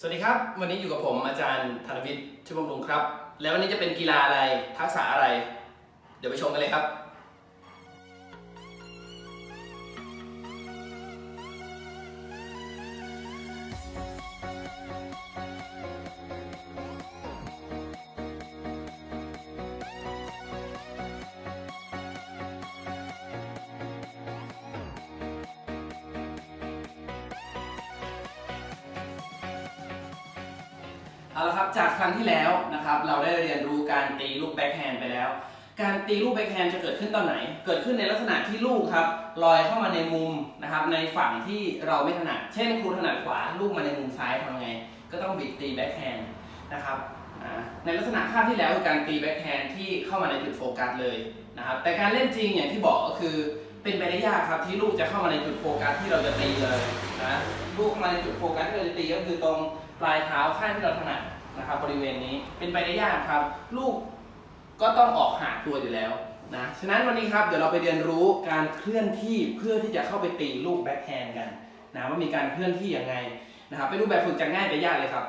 สวัสดีครับ วันนี้อยู่กับผมอาจารย์ธนวิทย์ชุบำรุงครับ แล้ววันนี้จะเป็นกีฬาอะไรทักษะอะไร เดี๋ยวไปชมกันเลยครับ เอาละครับจากครั้งที่แล้วนะครับเราได้เรียนรู้การตีลูกแบ็คแฮนด์ไปแล้ว การตีลูกแบ็คแฮนด์จะเกิดขึ้นตอนไหน เกิดขึ้นในลักษณะที่ลูกครับลอยเข้ามาในมุมนะครับในฝั่งที่เราไม่ถนัด เช่นครูถนัดขวาลูกมาในมุมซ้ายทำไง ก็ต้องบิดตีแบ็คแฮนด์นะครับในลักษณะภาพที่แล้วคือการตีแบ็คแฮนด์ที่เข้ามาในจุดโฟกัสเลยนะครับแต่การเล่นจริงอย่างที่บอกก็คือ เป็นไปได้ยากครับที่ลูกจะเข้ามาในจุดโฟกัสที่เราจะตีเลยนะลูกเข้ามาในจุดโฟกัสที่เราจะตีก็คือตรงปลายเท้าข้างที่เราถนัดนะครับบริเวณนี้เป็นไปได้ยากครับ ลูกก็ต้องออกห่างตัวอยู่แล้วนะฉะนั้นวันนี้ครับเดี๋ยวเราไปเรียนรู้การเคลื่อนที่เพื่อที่จะเข้าไปตีลูกแบ็คแฮนด์กันนะว่ามีการเคลื่อนที่ยังไงนะครับไปดูแบบฝึกจากง่ายไปยากเลยครับ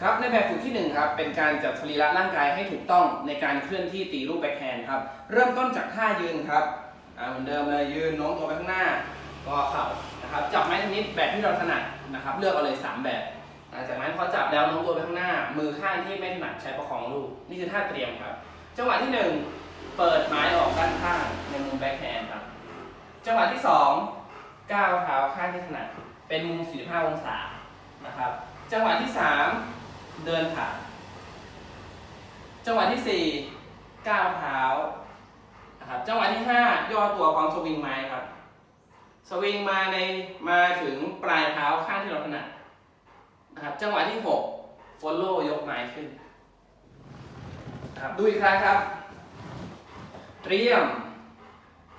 ครับในแบบฝึกที่หนึ่งครับ เป็นการจัดสรีระร่างกายให้ถูกต้องในการเคลื่อนที่ตีลูกแบ็คแฮนด์ครับ เริ่มต้นจากท่ายืนครับ อ่าเหมือนเดิมเลยยืนโน้มตัวไปข้างหน้า ก็เข่านะครับจับไม้เทนนิสแบบที่เราถนัดนะครับ เลือกเอาเลยสามแบบหลังจากนั้นพอจับแล้วโน้มตัวไปข้างหน้า มือข้างที่ไม่ถนัดใช้ประคองลูกนี่คือท่าเตรียมครับ จังหวะที่หนึ่งเปิดไม้ออกด้านข้างในมุมแบ็คแฮนด์ครับ จังหวะที่สองก้าวเท้าข้างที่ถนัด เป็นมุม 45 องศานะครับ จังหวะที่สามเดินผ่านจังหวะที่สี่ก้าวเท้า นะครับจังหวะที่ห้าย่อตัวความสวิงไม้ครับ สวิงมาในมาถึงปลายเท้าข้างที่เราถนัดนะครับ จังหวะที่ 6 follow ยกไม้ขึ้นนะครับดูอีกครั้งครับ เตรียม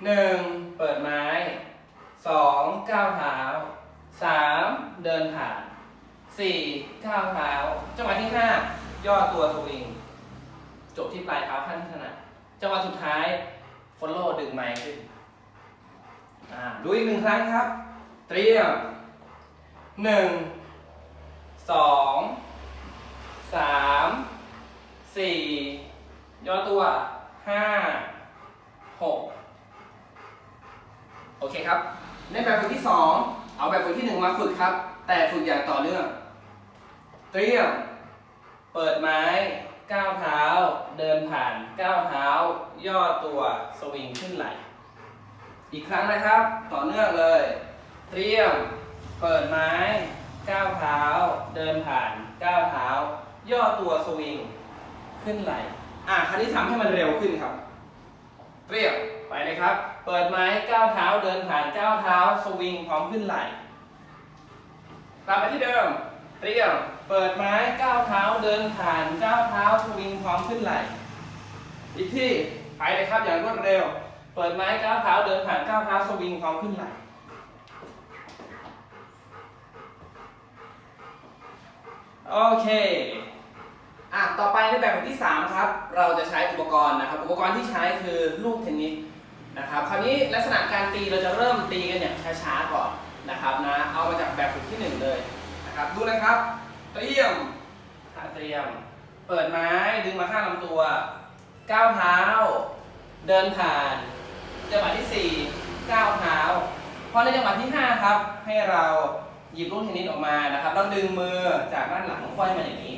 1. เปิดไม้ 2. ก้าวเท้า 3. เดินผ่าน 4. ก้าวเท้า จังหวะที่ 5 ย่อตัวสวิง จบที่ปลายเท้าขั้นที่ถนัดจังหวะสุดท้าย ดึงไม้ขึ้นอ่าดูอีกหนึ่งครั้งครับ เตรียม1สองสามสี่ย่อตัวห้าหกโอเคครับ ในแบบฝึกที่สองเอาแบบฝึกที่หนึ่งมาฝึกครับ แต่ฝึกอย่างต่อเนื่อง เตรียม เปิดไม้ ก้าวเท้า เดินผ่าน ก้าวเท้า ย่อตัวสวิงขึ้นไหล อีกครั้งนะครับ ต่อเนื่องเลย เตรียม เปิดไม้ ก้าวเท้า เดินผ่าน ก้าวเท้า ย่อตัวสวิง ขึ้นไหล อะคราวนี้ทำให้มันเร็วขึ้นครับ เตรียม ไปเลยครับ เปิดไม้ ก้าวเท้า เดินผ่าน ก้าวเท้า สวิง พร้อมขึ้นไหลกลับไปที่เดิม เรียมเปิดไม้ก้าวเท้าเดินผ่านก้าวเท้าสวิงพร้อมขึ้นไหล อีกที่ไปเลยครับอย่างรวดเร็ว เปิดไม้ก้าวเท้าเดินผ่านก้าวเท้าสวิงพร้อมขึ้นไหลโอเคอะต่อไปในแบบที่ 3 ครับ เราจะใช้อุปกรณ์นะครับ อุปกรณ์ที่ใช้คือลูกเทนนิสนะครับ คราวนี้ลักษณะการตีเราจะเริ่มตีกันอย่างช้าๆก่อนนะครับนะ เอามาจากแบบฝึกที่ 1 เลย นะครับดูนะครับ เตรียมท่าเตรียม เปิดไม้ดึงมาข้างลำตัวก้าวเท้า เดินผ่านจังหวะที่4ก้าวเท้าพอในจังหวะที่5ครับ ให้เราหยิบลูกเทนนิสออกมานะครับแล้วดึงมือจากด้านหลังค่อยมาอย่างนี้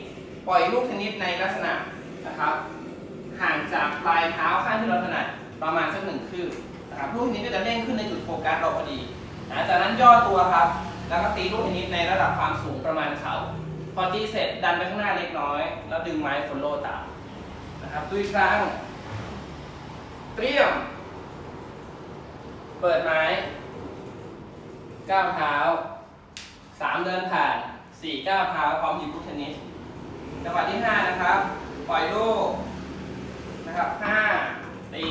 ปล่อยลูกเทนนิสในลักษณะนะครับห่างจากปลายเท้าข้างที่เราถนัดประมาณสักหนึ่งคืบนะครับลูกเทนนิสก็จะเด้งขึ้นในจุดโฟกัสเราพอดีนะจากนั้นย่อตัวครับ แล้วก็ตีลูกเทนนิสในระดับความสูงประมาณเขาพอตีเสร็จดันไปข้างหน้าเล็กน้อย แล้วดึงไม้ฟลโล่ตามนะครับดูอีกครั้ง เตรียม เปิดไม้ ก้าวเท้าสามเดินผ่านสี่ก้าวเท้าพร้อมหยิบลูกเทนนิสจังหวะที่ห้านะครับ ปล่อยลูกนะครับห้าตี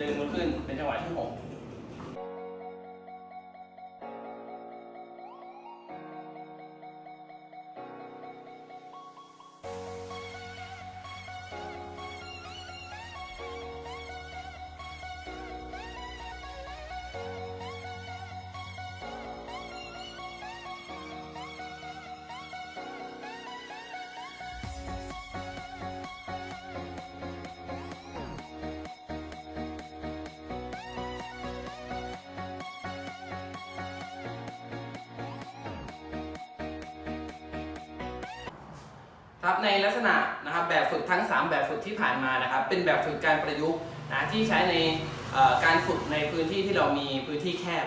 ดึงมันขึ้นเป็นจังหวะที่หก ครับในลักษณะนะครับแบบฝึกทั้ง 3 แบบฝึกที่ผ่านมานะครับ เป็นแบบฝึกการประยุกต์นะที่ใช้ในการฝึกในพื้นที่ที่เรามีพื้นที่แคบ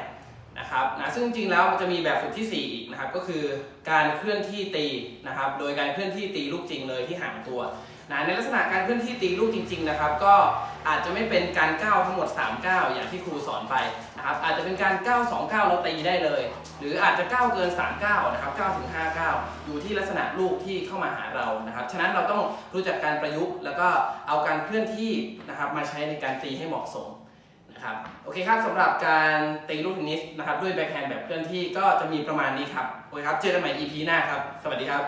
นะครับนะซึ่งจริงๆแล้วมันจะมีแบบฝึกที่ 4 อีกนะครับก็คือการเคลื่อนที่ตีนะครับ โดยการเคลื่อนที่ตีลูกจริงเลยที่ห่างตัวนะในลักษณะการเคลื่อนที่ตีลูกจริง ๆนะครับ ก็อาจจะไม่เป็นการก้าวทั้งหมด3ก้าวอย่างที่ครูสอนไป นะครับอาจจะเป็นการก้าว2ก้าวแล้วตีได้เลย หรืออาจจะก้าเกิน3ก้าวนะครับ9ถึง5ก้าวอยู่ที่ลักษณะลูกที่เข้ามาหาเรานะครับ ฉะนั้นเราต้องรู้จักการประยุกต์ แล้วก็เอาการเคลื่อนที่นะครับมาใช้ในการตีให้เหมาะสมนะครับโอเคครับสำหรับการตีลูกเทนนิสนะครับด้วยแบ็คแฮนด์แบบเคลื่อนที่ก็จะมีประมาณนี้ครับโอเคครับเจอกันใหม่ EP หน้าครับ สวัสดีครับ